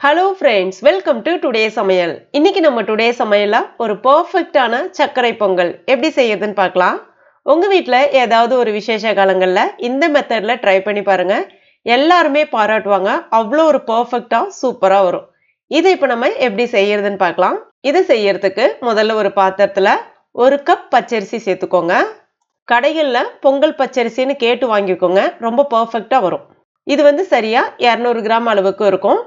Hello friends welcome to today சமையல் இன்னைக்கு நம்ம டுடே சமையலா ஒரு பர்ஃபெக்டான சர்க்கரை பொங்கல் எப்படி செய்யறதுன்னு பார்க்கலாம். உங்க வீட்டில் ஏதாவது ஒரு விசேஷ காலங்களில் இந்த மெத்தடில் ட்ரை பண்ணி பாருங்க. எல்லாருமே பாராட்டுவாங்க. அவ்வளோ ஒரு பர்ஃபெக்டாக சூப்பராக வரும். இதை இப்போ நம்ம எப்படி செய்யறதுன்னு பார்க்கலாம். இதை செய்யறதுக்கு முதல்ல ஒரு பாத்திரத்தில் ஒரு கப் பச்சரிசி சேர்த்துக்கோங்க. கடைகளில் பொங்கல் பச்சரிசின்னு கேட்டு வாங்கிக்கோங்க. ரொம்ப பர்ஃபெக்டாக வரும். இது வந்து சரியாக இரநூறு கிராம் அளவுக்கு இருக்கும்.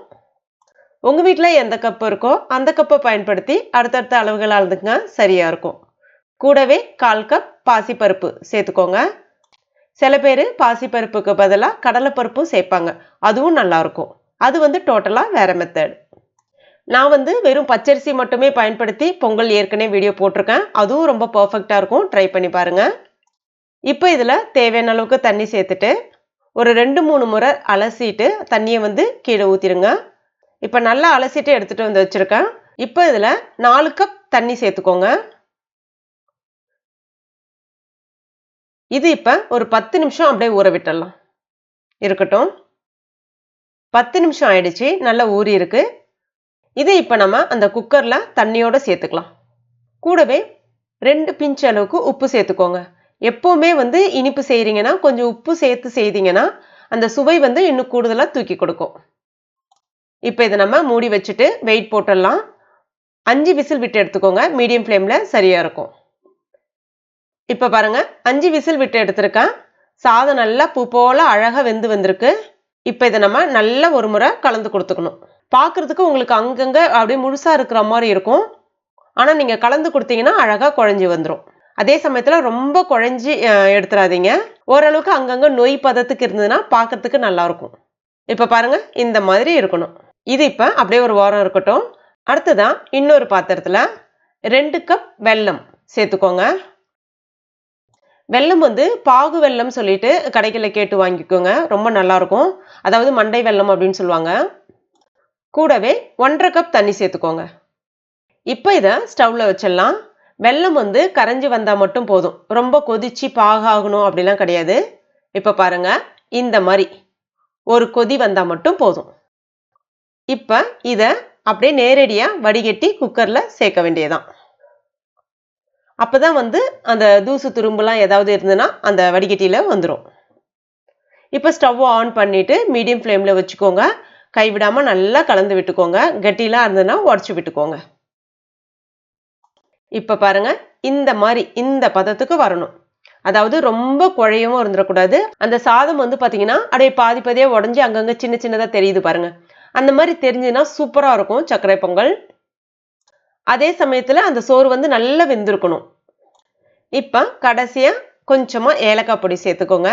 உங்கள் வீட்டில் எந்த கப்பு இருக்கோ அந்த கப்பை பயன்படுத்தி அடுத்தடுத்த அளவுகள் அளந்துங்க சரியாக இருக்கும். கூடவே கால் கப் பாசிப்பருப்பு சேர்த்துக்கோங்க. சில பேர் பாசிப்பருப்புக்கு பதிலாக கடலைப்பருப்பும் சேர்ப்பாங்க. அதுவும் நல்லாயிருக்கும் அது வந்து டோட்டலாக வேறு மெத்தட் நான் வந்து வெறும் பச்சரிசி மட்டுமே பயன்படுத்தி பொங்கல் ஏற்கனவே வீடியோ போட்டிருக்கேன். அதுவும் ரொம்ப பர்ஃபெக்டாக இருக்கும். ட்ரை பண்ணி பாருங்கள் இப்போ இதில் தேவையான அளவுக்கு தண்ணி சேர்த்துட்டு ஒரு ரெண்டு மூணு முறை அலசிட்டு தண்ணியை வந்து கீழே ஊற்றிடுங்க இப்போ நல்லா அலசிட்டு எடுத்துகிட்டு வந்து வச்சுருக்கேன். இப்போ இதில் நாலு கப் தண்ணி சேர்த்துக்கோங்க. இது இப்போ ஒரு பத்து நிமிஷம் அப்படியே ஊற விட்டுடலாம். இருக்கட்டும். பத்து நிமிஷம் ஆயிடுச்சு. நல்லா ஊறி இருக்கு. இது இப்போ நம்ம அந்த குக்கரில் தண்ணியோடு சேர்த்துக்கலாம். கூடவே ரெண்டு பிஞ்ச் அளவுக்கு உப்பு சேர்த்துக்கோங்க. எப்போவுமே வந்து இனிப்பு செய்கிறீங்கன்னா கொஞ்சம் உப்பு சேர்த்து செய்தீங்கன்னா அந்த சுவை வந்து இன்னும் கூடுதலாக தூக்கி கொடுக்கும். இப்போ இதை நம்ம மூடி வச்சுட்டு வெயிட் போட்டுடலாம். அஞ்சு விசில் விட்டு எடுத்துக்கோங்க. மீடியம் ஃப்ளேமில் சரியாக இருக்கும். இப்போ பாருங்கள் அஞ்சு விசில் விட்டு எடுத்திருக்கேன் சாதம் நல்லா பூ போல் அழகாக வெந்து வந்திருக்கு. இப்போ இதை நம்ம நல்லா ஒரு முறை கலந்து கொடுத்துக்கணும். பார்க்குறதுக்கு உங்களுக்கு அங்கங்கே அப்படியே முழுசாக இருக்கிற மாதிரி இருக்கும். ஆனால் நீங்கள் கலந்து கொடுத்தீங்கன்னா அழகாக குழஞ்சி வந்துடும் அதே சமயத்தில் ரொம்ப குழஞ்சி எடுத்துடாதீங்க ஓரளவுக்கு அங்கங்கே நொய் பதத்துக்கு இருந்ததுன்னா பார்க்குறதுக்கு நல்லாயிருக்கும் இப்போ பாருங்க. இந்த மாதிரி இருக்கணும். இது இப்போ அப்படியே ஒரு ஓரம் இருக்கட்டும். அடுத்ததான் இன்னொரு பாத்திரத்தில் ரெண்டு கப் வெல்லம் சேர்த்துக்கோங்க. வெல்லம் வந்து பாகு வெல்லம் சொல்லிட்டு கடைகளில் கேட்டு வாங்கிக்கோங்க. ரொம்ப நல்லாயிருக்கும் அதாவது மண்டை வெல்லம் அப்படின்னு சொல்லுவாங்க. கூடவே ஒன்றரை கப் தண்ணி சேர்த்துக்கோங்க. இப்போ இதை ஸ்டவ்வில் வச்சிடலாம். வெல்லம் வந்து கரைஞ்சி வந்தால் மட்டும் போதும். ரொம்ப கொதிச்சு பாகாகணும் அப்படிலாம் கிடையாது. இப்போ பாருங்க இந்த மாதிரி. ஒரு கொதி வந்தால் மட்டும் போதும். இப்போ இதை அப்படியே நேரடியாக வடிகட்டி குக்கரில் சேர்க்க வேண்டியதான் அப்போ தான் வந்து அந்த தூசு துரும்புலாம் ஏதாவது இருந்ததுன்னா அந்த வடிகட்டியில் வந்துடும் இப்போ ஸ்டவ் ஆன் பண்ணிவிட்டு மீடியம் ஃப்ளேமில் வச்சுக்கோங்க. கைவிடாமல் நல்லா கலந்து விட்டுக்கோங்க. கட்டிலாம் இருந்ததுன்னா உடச்சி விட்டுக்கோங்க. இப்போ பாருங்க இந்த மாதிரி இந்த பதத்துக்கு வரணும். அதாவது ரொம்ப குழையவும் இருந்துடக்கூடாது. அந்த சாதம் வந்து பார்த்தீங்கன்னா அப்படியே பாதி பாதியாக உடஞ்சி அங்கங்கே சின்ன சின்னதாக தெரியுது பாருங்கள் அந்த மாதிரி தெரிஞ்சுன்னா சூப்பராக இருக்கும் சர்க்கரை பொங்கல். அதே சமயத்தில் அந்த சோறு வந்து நல்லா வெந்திருக்கணும். இப்போ கடைசியாக கொஞ்சமாக ஏலக்காய் பொடி சேர்த்துக்கோங்க.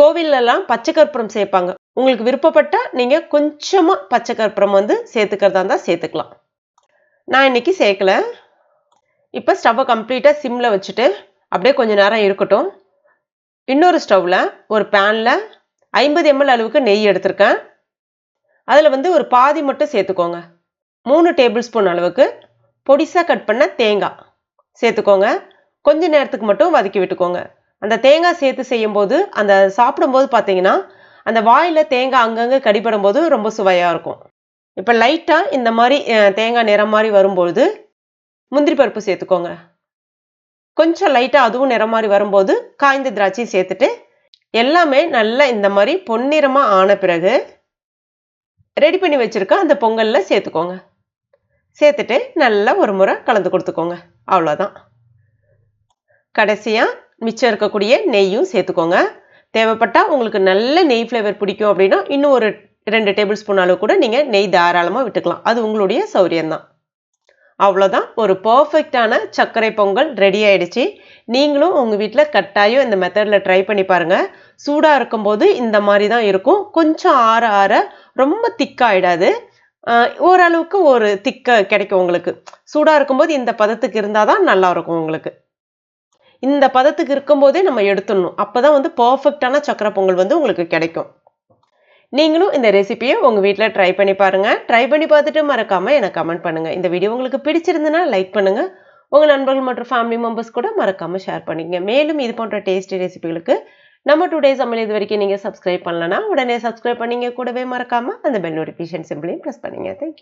கோவிலெல்லாம் பச்சை கற்பூரம் சேர்ப்பாங்க. உங்களுக்கு விருப்பப்பட்டால் நீங்கள் கொஞ்சமாக பச்சை கற்பூரம் வந்து சேர்த்துக்கிறதா இருந்தால் சேர்த்துக்கலாம். நான் இன்றைக்கி சேர்க்கல. இப்போ ஸ்டவ்வை கம்ப்ளீட்டாக சிம்மில் வச்சுட்டு அப்படியே கொஞ்சம் நேரம் இருக்கட்டும். இன்னொரு ஸ்டவ்வில் ஒரு பேனில் ஐம்பது எம்எல் அளவுக்கு நெய் எடுத்திருக்கேன். அதில் வந்து ஒரு பாதி மட்டும் சேர்த்துக்கோங்க. மூணு டேபிள் ஸ்பூன் அளவுக்கு பொடிசாக கட் பண்ண தேங்காய் சேர்த்துக்கோங்க. கொஞ்ச நேரத்துக்கு மட்டும் வதக்கி விட்டுக்கோங்க. அந்த தேங்காய் சேர்த்து செய்யும்போது அந்த சாப்பிடும்போது பார்த்தீங்கன்னா அந்த வாயில் தேங்காய் அங்கங்கே கடிபடும் போது ரொம்ப சுவையாக இருக்கும். இப்போ லைட்டாக இந்த மாதிரி தேங்காய் நிறம் மாதிரி வரும்பொழுது முந்திரி பருப்பு சேர்த்துக்கோங்க. கொஞ்சம் லைட்டாக அதுவும் நிறம் மாதிரி வரும்போது காய்ந்த திராட்சையும் சேர்த்துட்டு எல்லாமே நல்லா இந்த மாதிரி பொன்னிறமாக ஆன பிறகு ரெடி பண்ணி வச்சுருக்க அந்த பொங்கலில் சேர்த்துக்கோங்க. சேர்த்துட்டு நல்லா ஒரு முறை கலந்து கொடுத்துக்கோங்க. அவ்வளோதான் கடைசியாக மிச்சம் இருக்கக்கூடிய நெய்யும் சேர்த்துக்கோங்க. தேவைப்பட்டால் உங்களுக்கு நல்ல நெய் ஃப்ளேவர் பிடிக்கும் அப்படின்னா இன்னும் ஒரு ரெண்டு டேபிள் ஸ்பூன் அளவு கூட நீங்கள் நெய் தாராளமாக விட்டுக்கலாம். அது உங்களுடைய சௌரியம்தான் அவ்வளோதான் ஒரு பர்ஃபெக்டான சர்க்கரை பொங்கல் ரெடி ஆயிடுச்சு. நீங்களும் உங்கள் வீட்டில் கட்டாயம் இந்த மெத்தடில் ட்ரை பண்ணி பாருங்கள் சூடாக இருக்கும்போது இந்த மாதிரி தான் இருக்கும். கொஞ்சம் ஆற ஆற ரொம்ப திக்காயிடாது. ஓரளவுக்கு ஒரு திக்க கிடைக்கும் உங்களுக்கு. சூடாக இருக்கும்போது இந்த பதத்துக்கு இருந்தால் தான் நல்லாயிருக்கும் உங்களுக்கு. இந்த பதத்துக்கு இருக்கும்போதே நம்ம எடுத்துடணும். அப்போ தான் வந்து பர்ஃபெக்டான சக்கரை பொங்கல் வந்து உங்களுக்கு கிடைக்கும். நீங்களும் இந்த ரெசிபியை உங்கள் வீட்டில் ட்ரை பண்ணி பாருங்கள் ட்ரை பண்ணி பார்த்துட்டு மறக்காமல் எனக்கு கமெண்ட் பண்ணுங்கள் இந்த வீடியோ உங்களுக்கு பிடிச்சிருந்துன்னா லைக் பண்ணுங்கள் உங்கள் நண்பர்கள் மற்றும் ஃபேமிலி மெம்பர்ஸ் கூட மறக்காமல் ஷேர் பண்ணிக்கங்க. மேலும் இது போன்ற டேஸ்டி ரெசிபிகளுக்கு நம்ம டுடே சமையல் இது வரைக்கும் நீங்கள் சப்ஸ்கிரைப் பண்ணலன்னா உடனே சப்ஸ்கிரைப் பண்ணிங்க கூடவே மறக்காமல் அந்த பெல் நோட்டிஃபிகேஷன் சிம்பிளையும் ப்ரெஸ் பண்ணுங்க. Thank you